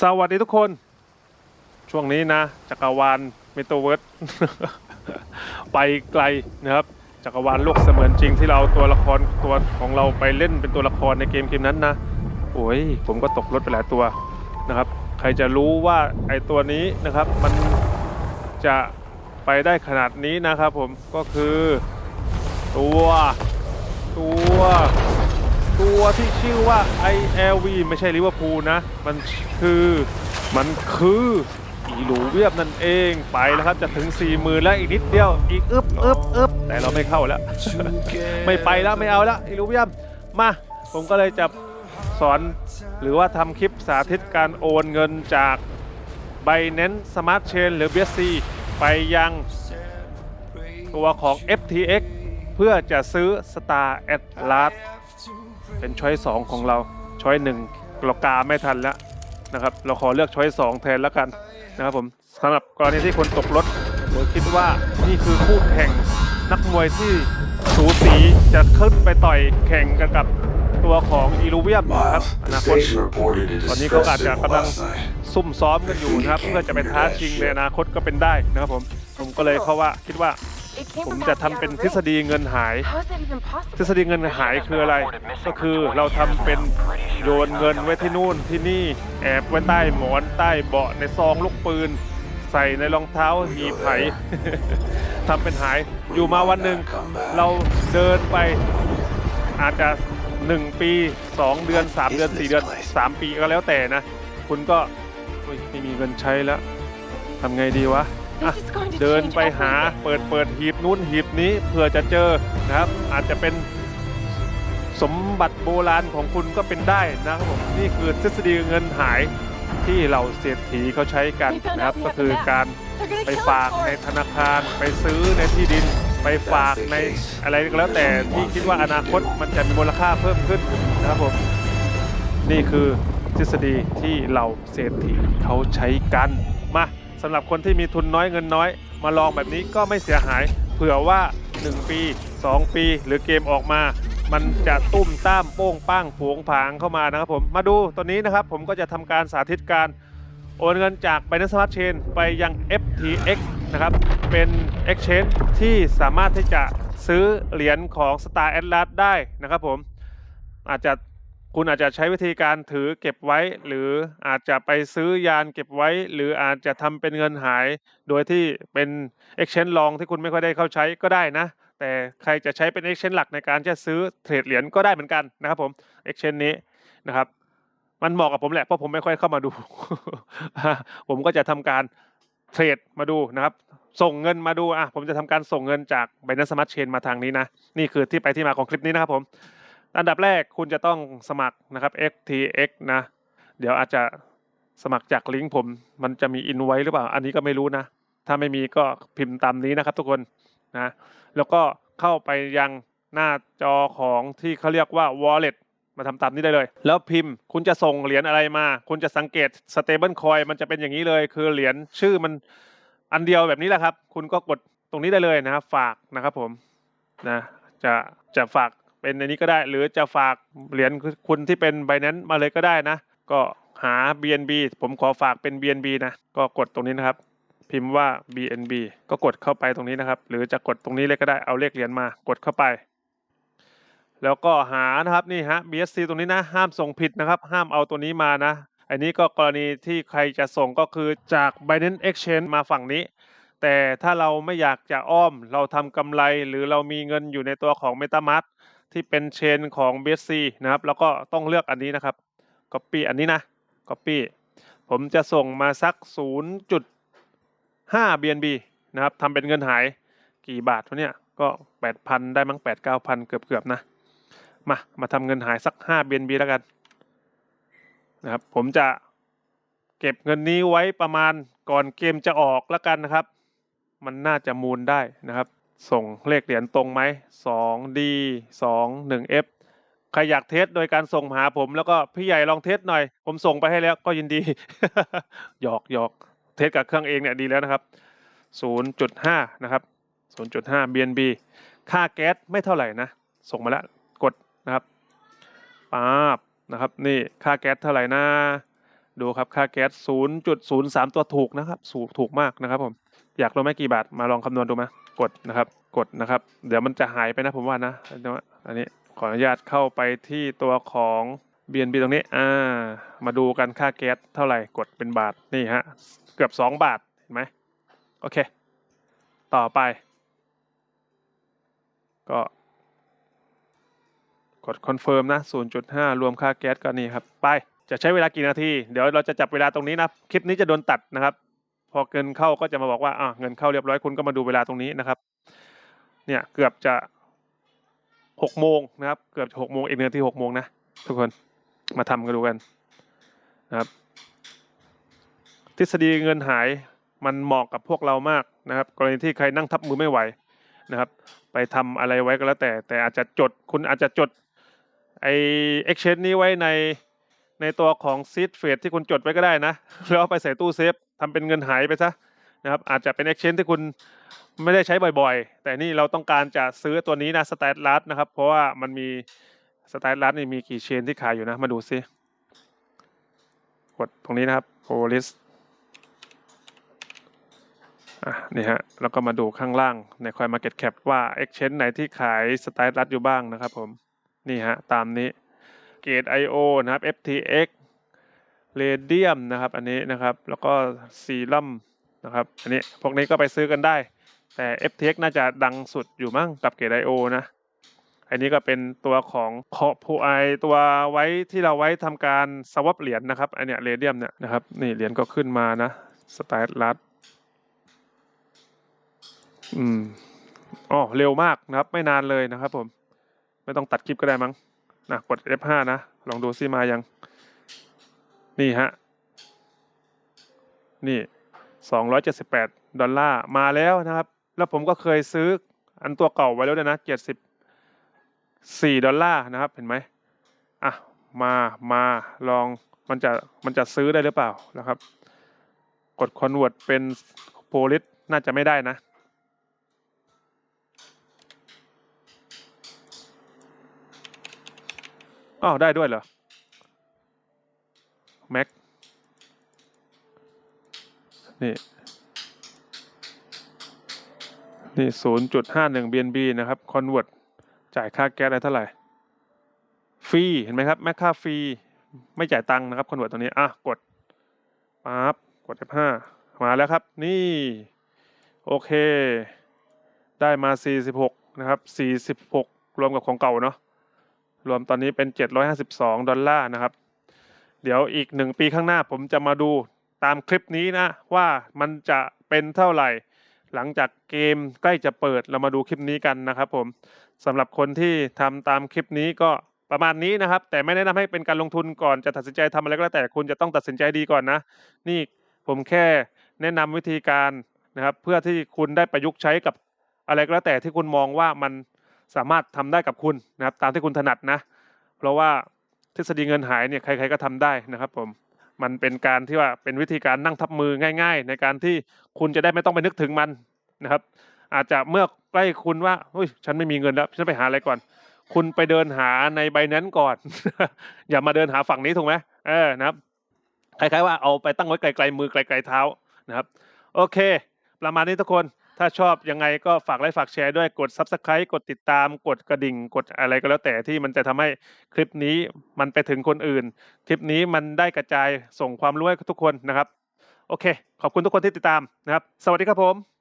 สวัสดีทุกคน ช่วงนี้นะ จักรวาลเมตาเวิร์สไปไกลนะครับ จักรวาลโลกเสมือนจริงที่เราเอาตัวละครตัวของเราไปเล่นเป็นตัวละครในเกมเกมนั้นนะโอ้ยผมก็ตกรถไปหลายตัวนะครับ ใครจะรู้ว่าไอตัวนี้นะครับ มันจะไปได้ขนาดนี้นะครับผมก็คือตัวตัว ตัวที่ชื่อว่า ILV ไม่ใช่ลิเวอร์พูลนะ มันคือมันคืออีหลูเวียบนั่นเองไปแล้วครับจะถึง4 0,000แล้วอีกนิดเดียวอีกอึบอึบอึบแต่เราไม่เข้าแล้ว ไม่ไปแล้วไม่เอาแล้วอีหลูเวียบมาผมก็เลยจะสอนหรือว่าทำคลิปสาธิตการโอนเงินจาก b i n a n c e Smart Chain หรือ BSC ไปยังตัวของ FTX เพื่อจะซื้อ Star Atlas เป็นช้อยสองของเราช้อยหนึ่งเรากาไม่ทันแล้วนะครับ เราขอเลือกช้อยสองแทนแล้วกันนะครับผมสำหรับกรณีที่คนตกรถหรือคิดว่านี่คือคู่แข่งนักมวยที่สูสีจะขึ้นไปต่อยแข่งกันกับตัวของอีลูเวียมนะครับ Miles, อ the นาคต station reported a ตอนนี้เขา distress อาจจะ signal กำลัง last night. ซุ่มซ้อมกันอยู่นะครับ เพื่อจะไปท้าชิงในอนาคตก็เป็นได้นะครับผมผมก็เลยเข้าว่าคิดว่า It came ผม from จะทำ back เป็น down ทฤษฎีเงินหาย How is that even ทฤ possible? ษฎีเงินหายคืออะไร ก็คือเราทำเป็นโยนเงินไว้ที่นู่นที่นี่แอบไว้ใต้หมอนใต้เบาะในซองลูกปืน ใส่ในรองเท้าหีบไผ่ทำเป็นหายอยู่มาวันหนึ่งเราเดินไปอาจจะ 1 ปี 2 เดือน 3 เดือน 4 เดือน 3 ปีก็แล้วแต่นะ คุณก็เฮ้ยไม่มีเงินใช้แล้วทำไงดีวะ อะ This is going to เดิน change ไปหา everything. เปิดเปิดหีบนู้นหีบนี้เผื่อจะเจอนะครับ อาจจะเป็นสมบัติโบราณของคุณก็เป็นได้นะครับผมนี่คือทฤษฎีเงินหายที่เราเศรษฐีเขาใช้กันนะครับ ก็คือการ They're gonna ไป kill ฝาก us for ใน it. ธนาคารไปซื้อในที่ดิน ไปฝากในอะไรก็แล้วแต่ที่คิดว่าอนาคตมันจะมีมูลค่าเพิ่มขึ้นนะครับผม นี่คือทฤษฎีที่เราเศรษฐีเขาใช้กันมา สำหรับคนที่มีทุนน้อยเงินน้อย มาลองแบบนี้ก็ไม่เสียหาย เผื่อว่า 1 ปี 2 ปี หรือเกมออกมา มันจะตุ้มต้ามโป้งป้างผวงผางเข้ามานะครับผมมาดูตัวนี้นะครับผมก็จะทำการสาธิตการโอนเงินจาก Binance Smart Chain ไปยัง FTX นะครับ เป็น Exchange ที่สามารถที่จะซื้อเหรียญของ Star Atlas ได้นะครับผม อาจจะ คุณอาจจะใช้วิธีการถือเก็บไว้ หรืออาจจะไปซื้อยานเก็บไว้ หรืออาจจะทำเป็นเงินหาย โดยที่เป็น exchange รองที่คุณไม่ค่อยได้เข้าใช้ก็ได้นะ แต่ใครจะใช้เป็น exchange หลักในการจะซื้อเทรดเหรียญก็ได้เหมือนกันนะครับผม exchange นี้นะครับ มันเหมาะกับผมแหละเพราะผมไม่ค่อยเข้ามาดู ผมก็จะทำการเทรดมาดูนะครับ ส่งเงินมาดูอะผมจะทำการส่งเงินจาก Binance Smart Chain มาทางนี้นะนี่คือที่ไปที่มาของคลิปนี้นะครับผม อันดับแรกคุณจะต้องสมัครนะครับ FTX นะ เดี๋ยวอาจจะสมัครจากลิงก์ผม มันจะมีอินไว้หรือเปล่า อันนี้ก็ไม่รู้นะ ถ้าไม่มีก็พิมพ์ตามนี้นะครับทุกคนนะ แล้วก็เข้าไปยังหน้าจอของที่เขาเรียกว่า wallet มาทำตามนี้ได้เลย แล้วพิมพ์คุณจะส่งเหรียญอะไรมา คุณจะสังเกต stable coin มันจะเป็นอย่างนี้เลย คือเหรียญชื่อมันอันเดียวแบบนี้แหละครับ คุณก็กดตรงนี้ได้เลยนะครับฝากนะครับผมนะจะจะฝาก เป็นในนี้ก็ได้ หรือจะฝากเหรียญคุณที่เป็น Binance มาเลยก็ได้นะ ก็หา BNB ผมขอฝากเป็น BNB นะ ก็กดตรงนี้นะครับ พิมพ์ว่า BNB ก็กดเข้าไปตรงนี้นะครับ หรือจะกดตรงนี้เลยก็ได้เอาเลขเหรียญมากดเข้าไป แล้วก็หานะครับนี่ฮะ BSC ตรงนี้นะ ห้ามส่งผิดนะครับ ห้ามเอาตัวนี้มานะ อันนี้ก็กรณีที่ใครจะส่งก็คือจาก Binance Exchange มาฝั่งนี้ แต่ถ้าเราไม่อยากจะอ้อม เราทำกำไรหรือเรามีเงินอยู่ในตัวของ MetaMask ที่เป็นเชนของ BSC นะครับ แล้วก็ต้องเลือกอันนี้นะครับ Copy อันนี้นะ Copy ผมจะส่งมาสัก 0.5 BNB นะครับทำเป็นเงินหายกี่บาทวะเนี่ย ก็ 8,000 ได้มั้ง8 9,000 เกือบๆนะ มา มาทำเงินหายสัก 5 BNB แล้วกันนะครับ ผมจะเก็บเงินนี้ไว้ประมาณก่อนเกมจะออกแล้วกันนะครับ มันน่าจะมูลได้นะครับ ส่งเลขเหรียญตรงไหม 2D 2 1F ใครอยากเทสโดยการส่งมาหาผม แล้วก็พี่ใหญ่ลองเทสหน่อย ผมส่งไปให้แล้วก็ยินดี หยอกหยอกเทสกับเครื่องเองเนี่ยดีแล้วนะครับ 0.5 นะครับ 0.5 BNB ค่าแก๊สไม่เท่าไหร่นะ ส่งมาแล้วกดนะครับป๊าบนะครับ นี่ค่าแก๊สเท่าไหร่นะ ดูครับค่าแก๊ส 0.03 ตัวถูกนะครับ สูงถูกมากนะครับผม อยากรู้ไหมกี่บาท มาลองคำนวณดูไหม กดนะครับ กดนะครับ เดี๋ยวมันจะหายไปนะผมว่านะอันนี้ขออนุญาตเข้าไปที่ตัวของ BNB ตรงนี้อ่ามาดูกันค่าแก๊สเท่าไหร่กดเป็นบาทนี่ฮะเกือบ 2 บาทเห็นไหมโอเค ต่อไป ก็กดคอนเฟิร์มนะ 0.5 รวมค่าแก๊สก็นี่ครับ ไป จะใช้เวลากี่นาที เดี๋ยวเราจะจับเวลาตรงนี้นะ คลิปนี้จะโดนตัดนะครับ พอเงินเข้าก็จะมาบอกว่าอะเงินเข้าเรียบร้อยคุณก็มาดูเวลาตรงนี้นะครับ เนี่ยเกือบจะหกโมงนะครับ เกือบหกโมงอีกหนึ่งนที่หกโมงนะทุกคนมาทำกันดูกันนะครับ ทฤษฎีเงินหายมันเหมาะกับพวกเรามากนะครับ กรณีที่ใครนั่งทับมือไม่ไหวนะครับ ไปทำอะไรไว้ก็แล้วแต่ แต่อาจจะจดคุณอาจจะจดไอ exchange นี้ไว้ในในตัวของซีดเฟดที่คุณจดไว้ก็ได้นะแล้วไปใส่ตู้เซฟ ทำเป็นเงินหายไปซะนะครับอาจจะเป็น exchange ที่คุณไม่ได้ใช้บ่อยๆ แต่นี่เราต้องการจะซื้อตัวนี้นะสแตทลัสนะครับ เพราะว่ามันมีสแตทลัสนี่มีกี่เชนที่ขายอยู่นะ มาดูซิกดตรงนี้นะครับโ o ลิสอะนี่ฮะแล้วก็มาดูข้างล่างใน Coin Market Cap ว่า Exchange ไหนที่ขายสไตล์รัดอยู่บ้างนะครับผม นี่ฮะ ตามนี้ Gate IO นะครับ FTX Radium นะครับ อันนี้นะครับ แล้วก็ Serum นะครับ อันนี้พวกนี้ก็ไปซื้อกันได้ แต่ FTX น่าจะดังสุดอยู่มั้งกับ Gate IO นะ อันนี้ก็เป็นตัวของคอพูไอตัวไว้ที่เราไว้ทำการสวอปเหรียญนะครับ อันเนี้ยเรเดียมเนี่ยนะครับ นี่เหรียญก็ขึ้นมานะสไตล์ลัดอืมอ๋อเร็วมากนะครับ ไม่นานเลยนะครับผม ไม่ต้องตัดคลิปก็ได้มั้งนะกด F5 นะ ลองดูซิมายัง นี่ฮะ นี่ 278 ดอลลาร์ มาแล้วนะครับ แล้วผมก็เคยซื้ออันตัวเก่าไว้แล้วด้วยนะ70สี่ดอลลาร์นะครับ เห็นไหมอะ มา มา ลอง มันจะ มันจะซื้อได้หรือเปล่านะครับ กด convert เป็นโพลิสน่าจะไม่ได้นะอ้าวได้ด้วยเหรอ นี่นี่ศูนย์จุดห้าหนึ่ง BNB นะครับ convert จ่ายค่าแก๊สอะไรเท่าไหร่ ฟรี เห็นไหมครับ แม็กค่าฟรี ไม่จ่ายตังค์นะครับ convert ตัวนี้ อะ กดปั๊บกด F5 มาแล้วครับ นี่ โอเค ได้มา 46 นะครับ 46 รวมกับของเก่าเนาะ รวมตอนนี้เป็น 752 ดอลลาร์นะครับ เดี๋ยวอีกหนึ่งปีข้างหน้าผมจะมาดู ตามคลิปนี้นะว่ามันจะเป็นเท่าไหร่ หลังจากเกมใกล้จะเปิดเรามาดูคลิปนี้กันนะครับผมสำหรับคนที่ทำตามคลิปนี้ก็ประมาณนี้นะครับ แต่ไม่แนะนำให้เป็นการลงทุนก่อนจะตัดสินใจทำอะไรก็แล้วแต่คุณจะต้องตัดสินใจดีก่อนนะ นี่ผมแค่แนะนำวิธีการนะครับเพื่อที่คุณได้ประยุกต์ใช้กับอะไรก็แล้วแต่ที่คุณมองว่ามันสามารถทำได้กับคุณนะครับตามที่คุณถนัดนะ เพราะว่าทฤษฎีเงินหายเนี่ยใครๆก็ทำได้นะครับผม มันเป็นการที่ว่าเป็นวิธีการนั่งทับมือง่าย ๆ ในการที่คุณจะได้ไม่ต้องไปนึกถึงมันนะครับ อาจจะเมื่อใกล้คุณว่าเฮ้ยฉันไม่มีเงินแล้วฉันไปหาอะไรก่อน คุณไปเดินหาในใบนั้นก่อน อย่ามาเดินหาฝั่งนี้ถูกไหมเออนะครับคล้ายๆว่าเอาไปตั้งไว้ไกลๆมือไกลๆเท้านะครับ โอเค ประมาณนี้ทุกคน ถ้าชอบยังไงก็ฝากไลค์ฝากแชร์ด้วยกด Subscribe กดติดตามกดกระดิ่ง กดอะไรก็แล้วแต่ที่มันจะทำให้คลิปนี้มันไปถึงคนอื่น คลิปนี้มันได้กระจายส่งความรู้ให้ทุกคนนะครับ โอเค ขอบคุณทุกคนที่ติดตามนะครับ สวัสดีครับผม